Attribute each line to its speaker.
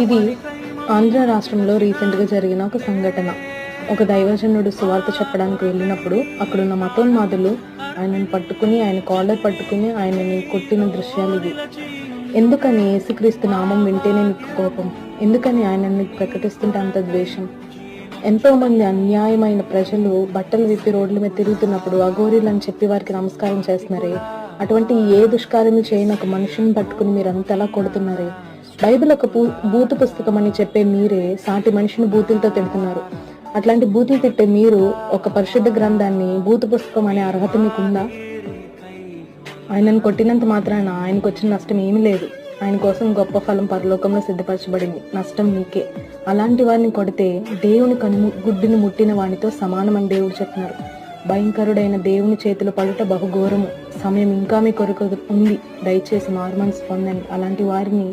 Speaker 1: ఇది ఆంధ్ర రాష్ట్రంలో రీసెంట్గా జరిగిన ఒక సంఘటన. ఒక దైవజనుడు సువార్త చెప్పడానికి వెళ్ళినప్పుడు అక్కడున్న మతోన్మాదులు ఆయనను పట్టుకుని ఆయన కాలర్ పట్టుకుని ఆయనని కొట్టిన దృశ్యాలు ఇవి. ఎందుకని యేసుక్రీస్తు నామం వింటేనే మీకు కోపం? ఎందుకని ఆయనని ప్రకటిస్తుంటే అంత ద్వేషం? ఎంతోమంది అన్యాయమైన ప్రజలు బట్టలు విప్పి రోడ్ల మీద తిరుగుతున్నప్పుడు అఘోరీలు అని చెప్పి వారికి నమస్కారం చేస్తున్నారే? అటువంటి ఏ దుష్కార్యము చేయని ఒక మనిషిని పట్టుకుని మీరు అంతలా కొడుతున్నారే? బైబిల్ ఒక బూతు పుస్తకం అని చెప్పే మీరే సాటి మనిషిని బూతులతో తిడుతున్నారు. అట్లాంటి బూతులు తిట్టే మీరు ఒక పరిశుద్ధ గ్రంథాన్ని బూతు పుస్తకం అనే అర్హత మీకుందా? ఆయనను కొట్టినంత మాత్రాన ఆయనకు వచ్చిన నష్టం ఏమీ లేదు. ఆయన కోసం గొప్ప ఫలం పరలోకంలో సిద్ధపరచబడింది. నష్టం మీకే. అలాంటి వారిని కొడితే దేవుని కను గుడ్డిని ముట్టిన వానితో సమానమని దేవుడు చెప్తున్నారు భయంకరుడైన దేవుని చేతులు పడుట బహుఘోరము. సమయం ఇంకా మీ కొరకు ఉంది. దయచేసి మార్మన్ పొందండి. అలాంటి వారిని